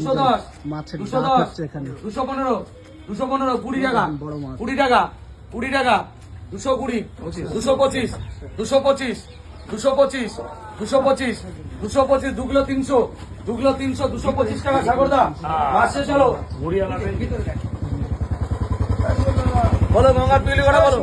দুশো দশ মাছের দুশো ডাক দশ হচ্ছে এখানে দুশো পনেরো দুশো পনেরো কুড়ি টাকা বড় মাছ। কুড়ি টাকা কুড়ি টাকা দুশো কুড়ি দুশো পঁচিশ দুশো পঁচিশ দুশো পঁচিশ দুশো পঁচিশ দুশো পঁচিশ দুগুলো তিনশো দুগুলো তিনশো দুশো পঁচিশ টাকা সাগরদা মাসে চলো বলো গঙ্গার পিলি কটা বলো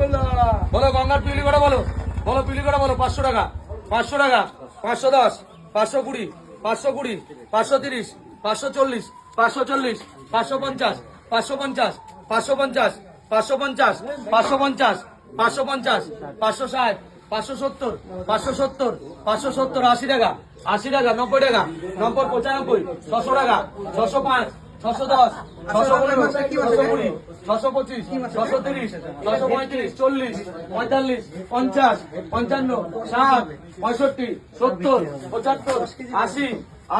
বলো গঙ্গার পিলি কটা বলো বলো পিলি কটা বলো পাঁচশো টাকা পাঁচশো টাকা পাঁচশো দশ পাঁচশো কুড়ি পাঁচশো কুড়ি পাঁচশো তিরিশ পাঁচশো চল্লিশ পাঁচশো চল্লিশ, পাঁচশো পঞ্চাশ পাঁচশো পঞ্চাশ পাঁচশো পঞ্চাশ পাঁচশো পঞ্চাশ পাঁচশো পঞ্চাশ পাঁচশো পঞ্চাশ, পাঁচশো ষাট, পাঁচশো সত্তর পাঁচশো সত্তর পাঁচশো সত্তর, আশি টাকা আশি টাকা, নব্বই টাকা নব্বই পঁচানব্বই, ছশো টাকা, ছশো পাঁচ ছশো দশ ছশো পনেরো ছশো কুড়ি ছশো পঁচিশ ছশো তিরিশ ছশো পঁয়ত্রিশ চল্লিশ পঁয়তাল্লিশ পঞ্চাশ পঞ্চান্ন ষাট পঁয়ষট্টি সত্তর পঁচাত্তর আশি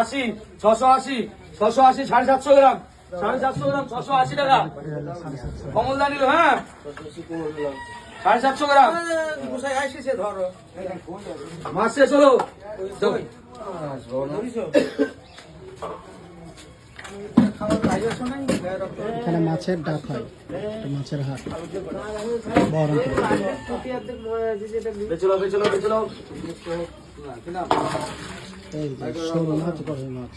আশি ছশো আশি ছশো আশি সাড়ে সাতশো গ্রাম সাড়ে সাতশো গ্রাম ছশো আশি টাকা। কমলদা নিল হ্যাঁ? সাড়ে সাতশো গ্রাম। মাস শেষ হলো। এখানে মাছের ডাক হয় একটা মাছের হাট বহরমপুর। এই যে সরু মাছ বড় মাছ।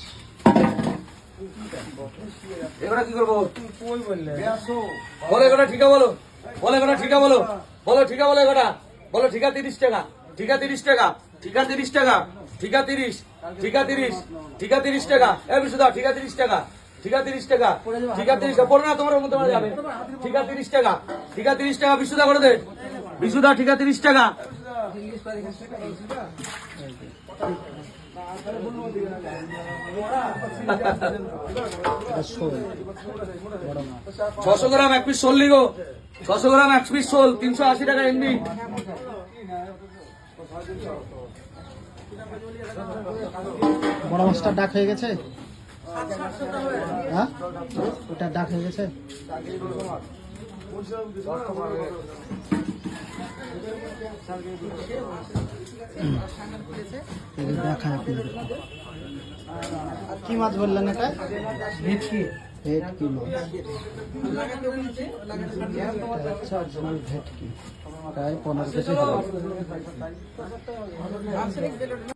এবারে কি করব? বলো ঠিকা বলো। বলো এগোটা ঠিকা বলো। বলো ঠিকা বলো এগোটা বলো ঠিকা তিরিশ টাকা ঠিকা তিরিশ টাকা ঠিকা তিরিশ টাকা ঠিকা তিরিশ। ঠিকা তিরিশ ঠিকা তিরিশ টাকা। এ বিশুদা ঠিকা তিরিশ টাকা, ঠিকা তিরিশ টাকা, ঠিকা তিরিশ টাকা। পড়ো না তোমার মধ্যে যাবে। ঠিকা তিরিশ টাকা, ঠিকা তিরিশ টাকা বিশুদা করে দে। বিশুদা ঠিকা তিরিশ টাকা। ছশো গ্রাম, এক পিস শোল লিগো ছশো গ্রাম, এক পিস শোল, তিনশো আশি টাকা এমনি। বড় মাছটা ডাক হয়ে গেছে? হ্যাঁ? ওটা ডাক হয়ে গেছে? কি মাছ বললেন এটা? ভেটকি। ভেটকি মাছ। এটা ভেটকি। প্রায় পনেরো